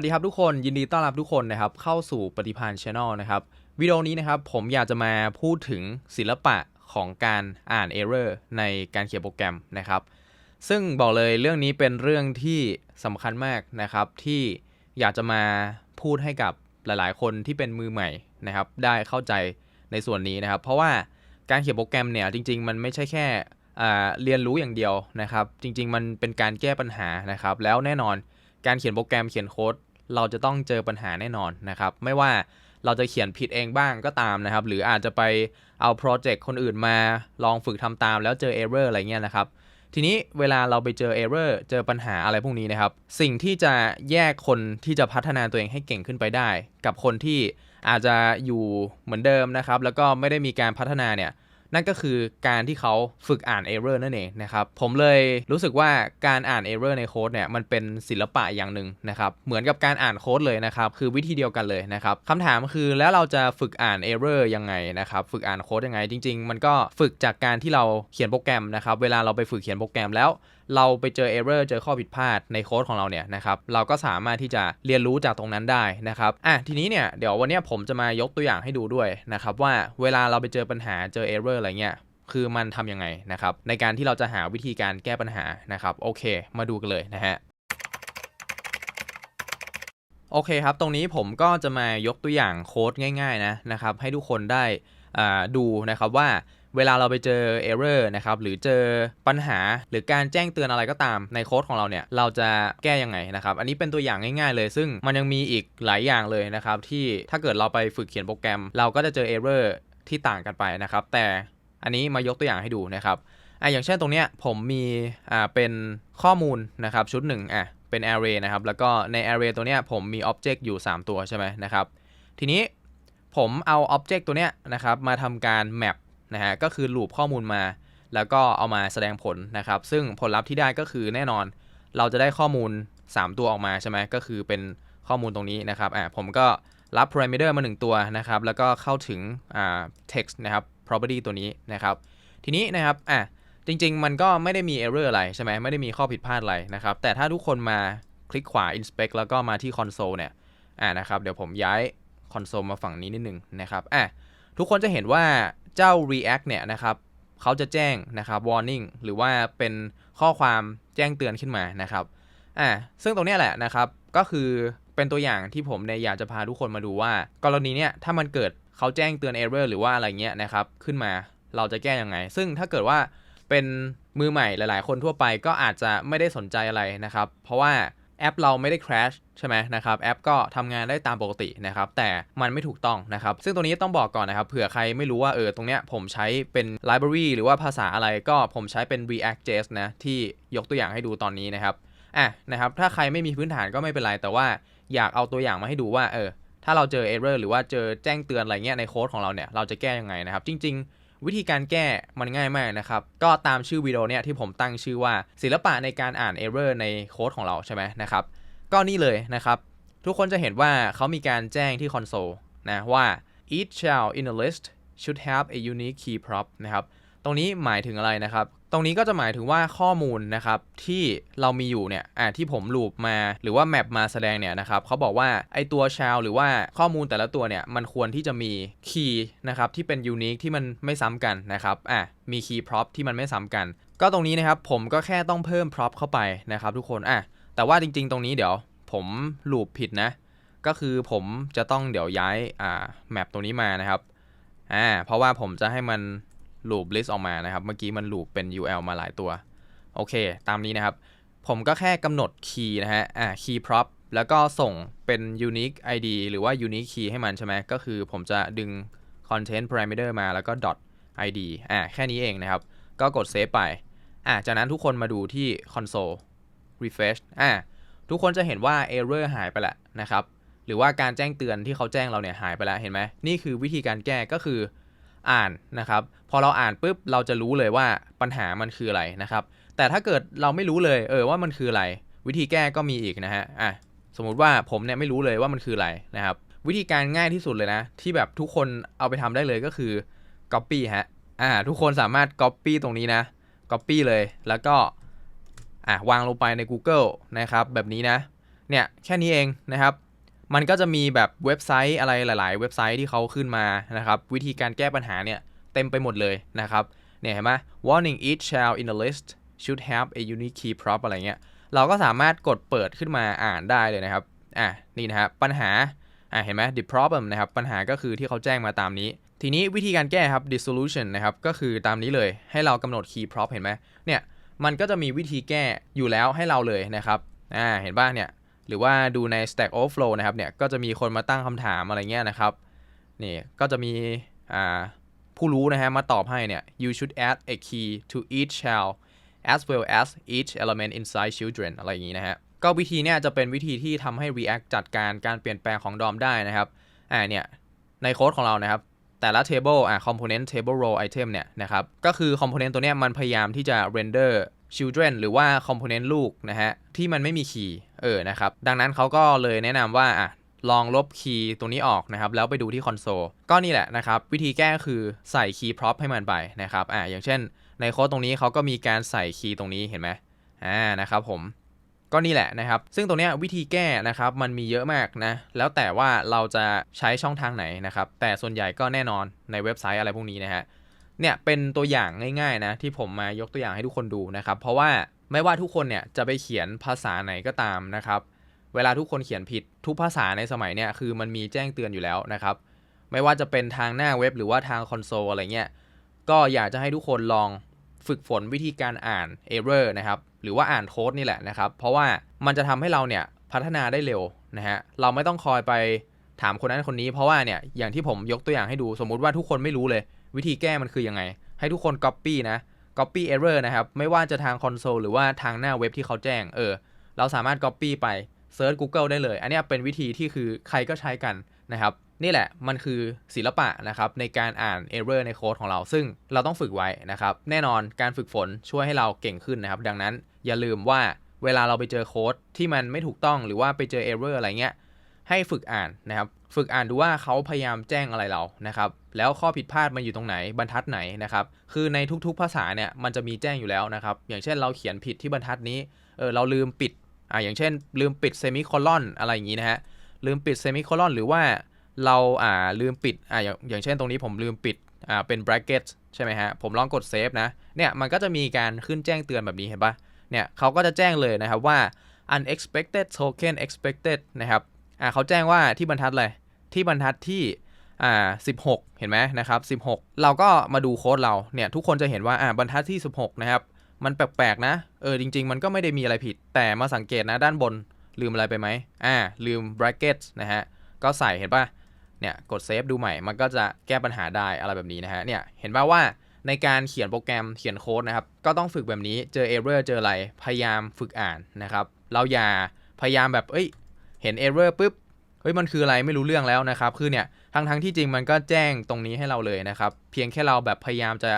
วัสดีครับทุกคนยินดีต้อนรับทุกคนนะครับเข้าสู่ปฏิพันธ์ช anel นะครับวิดีโอนี้นะครับผมอยากจะมาพูดถึงศิลปะของการอ่าน error ในการเขียนโปรแกรมนะครับ ซึ่งบอกเลยเรื่องนี้เป็นเรื่องที่สำคัญมากนะครับ ที่อยากจะมาพูดให้กับหลายๆ คนที่เป็นมือใหม่นะครับ ได้เข้าใจในส่วนนี้นะครับ เพราะว่าการเขียนโปรแกรมเนี่ยจริง ๆ มันไม่ใช่แค่เรียนรู้อย่างเดียวนะครับ จริง ๆ มันเป็นการแก้ปัญหานะครับ แล้วแน่นอนการเขียนโปรแกรมเขียนโค้ด เราจะต้องเจอปัญหาแน่นอนนะครับ ไม่ว่าเราจะเขียนผิดเองบ้างก็ตามนะครับ หรืออาจจะไปเอาโปรเจกต์คนอื่นมาลองฝึกทำตามแล้วเจอ error อะไรเงี้ยนะครับ ทีนี้เวลาเราไปเจอ error เจอปัญหาอะไรพวกนี้นะครับ สิ่งที่จะแยกคนที่จะพัฒนาตัวเองให้เก่งขึ้นไปได้ กับคนที่อาจจะอยู่เหมือนเดิมนะครับ แล้วก็ไม่ได้มีการพัฒนาเนี่ย นั่นก็คือการที่เขาฝึกอ่าน error นั่นเองนะครับ ผมเลยรู้สึกว่าการอ่าน error ในโค้ดเนี่ยมันเป็นศิลปะอย่างหนึ่งนะครับเหมือนกับการอ่านโค้ดเลยนะครับคือวิธีเดียวกันเลยนะครับคำถามคือแล้วเราจะฝึกอ่าน error ยังไงนะครับฝึกอ่านโค้ดยังไงจริง ๆ มันก็ฝึกจากการที่เราเขียนโปรแกรมนะครับเวลาเราไปฝึกเขียนโปรแกรมแล้วเราไปเจอ error เจอข้อผิดพลาดในโค้ดของเราเนี่ยนะครับเราก็สามารถที่จะเรียนรู้จากตรงนั้นได้นะครับอะทีนี้เนี่ยเดี๋ยววันนี้ผมจะมายกตัวอย่างให้ดูด้วยนะครับว่าเวลาเราไปเจอปัญหาเจอ error อะไรเงี้ยคือมันทำยังไงนะครับในการที่เราจะหาวิธีการแก้ปัญหานะครับโอเค มาดูกันเลยนะฮะโอเคครับ ตรงนี้ผมก็จะมายกตัวอย่างโค้ดง่าย ๆ นะนะครับให้ทุกคนได้อ่าดูนะครับว่า เวลาเราไปเจอ error นะครับหรือเจอปัญหาหรือการแจ้งเตือนอะไรก็ตามในโค้ดของเราเนี่ย เราจะแก้ยังไงนะครับ อันนี้เป็นตัวอย่างง่ายๆเลย ซึ่งมันยังมีอีกหลายอย่างเลยนะครับ ที่ถ้าเกิดเราไปฝึกเขียนโปรแกรม เราก็จะเจอ error ที่ต่างกันไปนะครับ แต่อันนี้มายกตัวอย่างให้ดูนะครับอะอย่างเช่นตรงเนี้ยผมมีอ่าเป็นข้อมูลนะครับชุดหนึ่งอะเป็น array นะครับ แล้วก็ใน array ตัวเนี้ยผมมี object อยู่ 3 ตัวใช่ไหมนะครับ ทีนี้ผมเอา object ตัวเนี้ยนะครับมาทำการ map นะฮะก็คือ loop ข้อมูลมา แล้วก็เอามาแสดงผลนะครับ ซึ่งผลลัพธ์ที่ได้ก็คือแน่นอน เราจะได้ข้อมูล 3 ตัวออกมาใช่ไหมก็คือเป็นข้อมูลตรงนี้นะครับอะผมก็รับ parameter มา 1 ตัวนะครับ แล้วก็เข้าถึงอ่า text นะครับ property ตัวนี้นะครับ ทีนี้นะครับอะจริง ๆ มันก็ไม่ได้มี error อะไรใช่ไหมไม่ได้มีข้อผิดพลาดอะไรนะครับ แต่ถ้าทุกคนมาคลิกขวา inspect แล้วก็มาที่ console เนี่ยอะนะครับ เดี๋ยวผมย้าย console มาฝั่งนี้นิดนึงนะครับอะทุกคนจะเห็นว่า เจ้า react เนี่ยนะครับเขาจะแจ้งนะครับ warning หรือว่าเป็นข้อความแจ้งเตือนขึ้นมานะครับอะซึ่งตรงนี้แหละนะครับก็คือเป็นตัวอย่างที่ผมเนี่ยอยากจะพาทุกคนมาดูว่า กรณีเนี้ยถ้ามันเกิดเขาแจ้งเตือน error หรือว่าอะไรเงี้ยนะครับขึ้นมาเราจะแก้ยังไง ซึ่งถ้าเกิดว่าเป็นมือใหม่หลาย ๆ คนทั่วไปก็อาจจะไม่ได้สนใจอะไรนะครับ เพราะว่า แอปเราไม่ได้ crash ใช่ไหมนะครับแอปก็ทำงานได้ตามปกตินะครับแต่มันไม่ถูกต้องนะครับซึ่งตรงนี้ต้องบอกก่อนนะครับเผื่อใครไม่รู้ว่าเออตรงเนี้ยผมใช้เป็น library หรือว่าภาษาอะไรก็ผมใช้เป็น React.js นะที่ยกตัวอย่างให้ดูตอนนี้นะครับอะนะครับถ้าใครไม่มีพื้นฐานก็ไม่เป็นไร แต่ว่าอยากเอาตัวอย่างมาให้ดูว่าเออถ้าเราเจอ error หรือว่าเจอแจ้งเตือนอะไรเงี้ยในโค้ดของเราเนี่ยเราจะแก้ยังไงนะครับจริง ๆ วิธีการแก้มันง่ายมากนะครับ ก็ตามชื่อวิดีโอเนี่ยที่ผมตั้งชื่อว่าศิลปะในการอ่าน error ในโค้ดของเราใช่ไหมนะครับ ก็นี่เลยนะครับ ทุกคนจะเห็นว่าเขามีการแจ้งที่คอนโซลนะว่า each child in a list should have a unique key prop นะครับ ตรงนี้หมายถึงอะไรนะครับ ตรงนี้ก็จะหมายถึงว่าข้อมูลนะครับที่เรามีอยู่เนี่ยอ่าที่ผมลูปมาหรือว่าแมปมาแสดงเนี่ยนะครับเขาบอกว่าไอตัวชาวหรือว่าข้อมูลแต่ละตัวเนี่ยมันควรที่จะมีคีย์นะครับที่เป็นยูนิคที่มันไม่ซ้ำกันนะครับอะมีคีย์พร็อพที่มันไม่ซ้ำกัน ก็ตรงนี้นะครับผมก็แค่ต้องเพิ่มพร็อพเข้าไปนะครับทุกคนอะแต่ว่าจริง ๆ ตรงนี้เดี๋ยวผมลูปผิดนะ ก็คือผมจะต้องเดี๋ยวย้ายอ่าแมปตรงนี้มานะครับอ่าเพราะว่าผมจะให้มัน ลูป list ออกมานะครับ เมื่อกี้มันลูปเป็น UL มาหลายตัว โอเค ตามนี้นะครับ ผมก็แค่กำหนด key นะฮะ อ่า key prop แล้วก็ส่งเป็น unique id หรือว่า unique key ให้มันใช่ไหม ก็คือผมจะดึง content parameter มาแล้วก็ dot id อ่าแค่นี้เองนะครับ ก็กด save ไป อ่าจากนั้นทุกคนมาดูที่ console refresh อ่าทุกคนจะเห็นว่า error หายไปแล้วนะครับ หรือว่าการแจ้งเตือนที่เขาแจ้งเราเนี่ยหายไปแล้วเห็นไหมนี่คือวิธีการแก้ก็คือ อ่านนะครับ พอเราอ่านปุ๊บเราจะรู้เลยว่าปัญหามันคืออะไรนะครับ แต่ถ้าเกิดเราไม่รู้เลยเออว่ามันคืออะไร วิธีแก้ก็มีอีกนะฮะอะสมมุติว่าผมเนี่ยไม่รู้เลยว่ามันคืออะไรนะครับ วิธีการง่ายที่สุดเลยนะ ที่แบบทุกคนเอาไปทำได้เลยก็คือ copy ฮะอ่าทุกคนสามารถ copy ตรงนี้นะ copy เลยแล้วก็อะวางลงไปใน Google นะครับแบบนี้นะเนี่ยแค่นี้เองนะครับ มันก็จะมีแบบเว็บไซต์อะไรหลาย ๆ เว็บไซต์ที่เขาขึ้นมานะครับ วิธีการแก้ปัญหาเนี่ยเต็มไปหมดเลยนะครับ เนี่ยเห็นไหม warning each child in the list should have a unique key prop อะไรเงี้ย เราก็สามารถกดเปิดขึ้นมาอ่านได้เลยนะครับ อะนี่นะครับ ปัญหา อะเห็นไหม the problem นะครับ ปัญหาก็คือที่เขาแจ้งมาตามนี้ ทีนี้วิธีการแก้ครับ the solution นะครับ ก็คือตามนี้เลย ให้เรากำหนด key prop เห็นไหมเนี่ย มันก็จะมีวิธีแก้อยู่แล้วให้เราเลยนะครับ อ่า เห็นป่ะเนี่ย หรือว่าดูใน Stack Overflow นะครับเนี่ยก็จะมีคนมาตั้งคำถามอะไรเงี้ยนะครับนี่ก็จะมีอ่าผู้รู้นะฮะมาตอบให้เนี่ย you should add a key to each child as well as each element inside children อะไรอย่างนี้นะฮะก็วิธีเนี่ยจะเป็นวิธีที่ทำให้ React จัดการการเปลี่ยนแปลงของ DOM ได้นะครับอ่าเนี่ยในโค้ดของเรานะครับแต่ละ table อ่า component table row item เนี่ยนะครับ ก็คือ component ตัวเนี้ยมันพยายามที่จะ render children หรือว่า component ลูกนะฮะ ที่มันไม่มีคีย์เออนะครับ ดังนั้นเขาก็เลยแนะนำว่าอะลองลบคีย์ตรงนี้ออกนะครับ แล้วไปดูที่คอนโซลก็นี่แหละนะครับ วิธีแก้คือใส่คีย์พร็อพให้มันไปนะครับอ่าอย่างเช่น ในโค้ดตรงนี้เขาก็มีการใส่คีย์ตรงนี้เห็นไหมอ่านะครับผมก็นี่แหละนะครับ ซึ่งตรงนี้วิธีแก้นะครับมันมีเยอะมากนะ แล้วแต่ว่าเราจะใช้ช่องทางไหนนะครับ แต่ส่วนใหญ่ก็แน่นอนในเว็บไซต์อะไรพวกนี้นะฮะ เนี่ยเป็นตัวอย่างง่ายๆนะที่ผมมายกตัวอย่างให้ทุกคนดูนะครับ เพราะว่าไม่ว่าทุกคนเนี่ยจะไปเขียนภาษาไหนก็ตามนะครับ เวลาทุกคนเขียนผิดทุกภาษาในสมัยเนี่ยคือมันมีแจ้งเตือนอยู่แล้วนะครับ ไม่ว่าจะเป็นทางหน้าเว็บหรือว่าทางคอนโซลอะไรเงี้ยก็อยากจะให้ทุกคนลองฝึกฝนวิธีการอ่าน error นะครับหรือว่าอ่านโค้ดนี่แหละนะครับ เพราะว่ามันจะทำให้เราเนี่ยพัฒนาได้เร็วนะฮะเราไม่ต้องคอยไปถามคนนั้นคนนี้ เพราะว่าเนี่ยอย่างที่ผมยกตัวอย่างให้ดูสมมุติว่าทุกคนไม่รู้เลย วิธีแก้มันคือยังไง ให้ทุกคน copy นะ copy error นะครับ ไม่ว่าจะทางคอนโซลหรือว่าทางหน้าเว็บที่เขาแจ้ง เออ เราสามารถ copy ไปเซิร์ช Google ได้เลย อันนี้เป็นวิธีที่คือใครก็ใช้กันนะครับ นี่แหละมันคือศิลปะนะครับในการอ่าน error ในโค้ดของเรา ซึ่งเราต้องฝึกไว้นะครับ แน่นอนการฝึกฝนช่วยให้เราเก่งขึ้นนะครับ ดังนั้นอย่าลืมว่าเวลาเราไปเจอโค้ดที่มันไม่ถูกต้องหรือว่าไปเจอ error อะไรเงี้ยให้ฝึกอ่านนะครับ ฝึกอ่านดูว่าเขาพยายามแจ้งอะไรเรานะครับ แล้วข้อผิดพลาดมันอยู่ตรงไหนบรรทัดไหนนะครับ คือในทุกๆภาษาเนี่ยมันจะมีแจ้งอยู่แล้วนะครับ อย่างเช่นเราเขียนผิดที่บรรทัดนี้ เออเราลืมปิด อ่าอย่างเช่น ลืมปิดเซมิโคลอนอะไรอย่างนี้นะฮะ ลืมปิดเซมิโคลอนหรือว่าเราอ่าลืมปิด อ่าอย่างอย่างเช่นตรงนี้ผมลืมปิด อ่าเป็น bracket ใช่ไหมฮะ ผมลองกดเซฟนะ เนี่ยมันก็จะมีการขึ้นแจ้งเตือนแบบนี้เห็นปะเนี่ยเขาก็จะแจ้งเลยนะครับว่า unexpected token expected นะครับ อ่าเขาแจ้งว่าที่บรรทัดอะไรที่บรรทัดที่อ่า16 เห็นไหมนะครับ16 เราก็มาดูโค้ดเราเนี่ยทุกคนจะเห็นว่าอ่าบรรทัดที่ 16 นะครับ มันแปลกๆนะเออจริง ๆ มันก็ไม่ได้มีอะไรผิด แต่มาสังเกตนะด้านบนลืมอะไรไปไหมอ่าลืม bracket นะฮะก็ใส่เห็นปะเนี่ยกดเซฟดูใหม่ มันก็จะแก้ปัญหาได้อะไรแบบนี้นะฮะเนี่ยเห็นป่ะว่าในการเขียนโปรแกรมเขียนโค้ดนะครับ ก็ต้องฝึกแบบนี้เจอ error เจออะไร พยายามฝึกอ่านนะครับ เราอย่าพยายามแบบเอ้ย เห็น error ปุ๊บเฮ้ยมันคืออะไรไม่รู้เรื่องแล้วนะครับคือเนี่ยทั้งทั้งที่จริงมันก็แจ้งตรงนี้ให้เราเลยนะครับเพียงแค่เราแบบพยายามจะ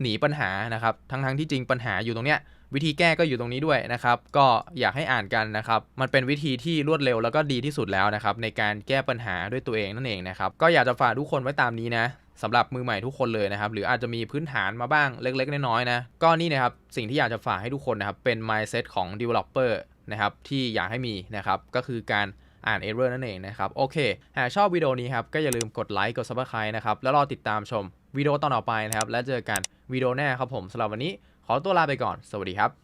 หนีปัญหานะครับทั้งทั้งที่จริงปัญหาอยู่ตรงเนี้ยวิธีแก้ก็อยู่ตรงนี้ด้วยนะครับ ก็อยากให้อ่านกันนะครับ มันเป็นวิธีที่รวดเร็วแล้วก็ดีที่สุดแล้วนะครับ ในการแก้ปัญหาด้วยตัวเองนั่นเองนะครับ ก็อยากจะฝากทุกคนไว้ตามนี้นะสำหรับมือใหม่ทุกคนเลยนะครับ หรืออาจจะมีพื้นฐานมาบ้างเล็ก ๆ น้อยๆนะ ก็นี่นะครับ สิ่งที่อยากจะฝากให้ทุกคนนะครับ เป็น mindset ของ developer นะครับที่อยากให้มีนะครับก็คือการอ่าน error นั่นเองนะครับโอเคหากชอบวิดีโอนี้ครับก็อย่าลืมกดไลค์กด subscribe นะครับแล้วรอติดตามชมวิดีโอตอนต่อไปนะครับและเจอกันวิดีโอหน้าครับผมสำหรับวันนี้ขอตัวลาไปก่อน สวัสดีครับ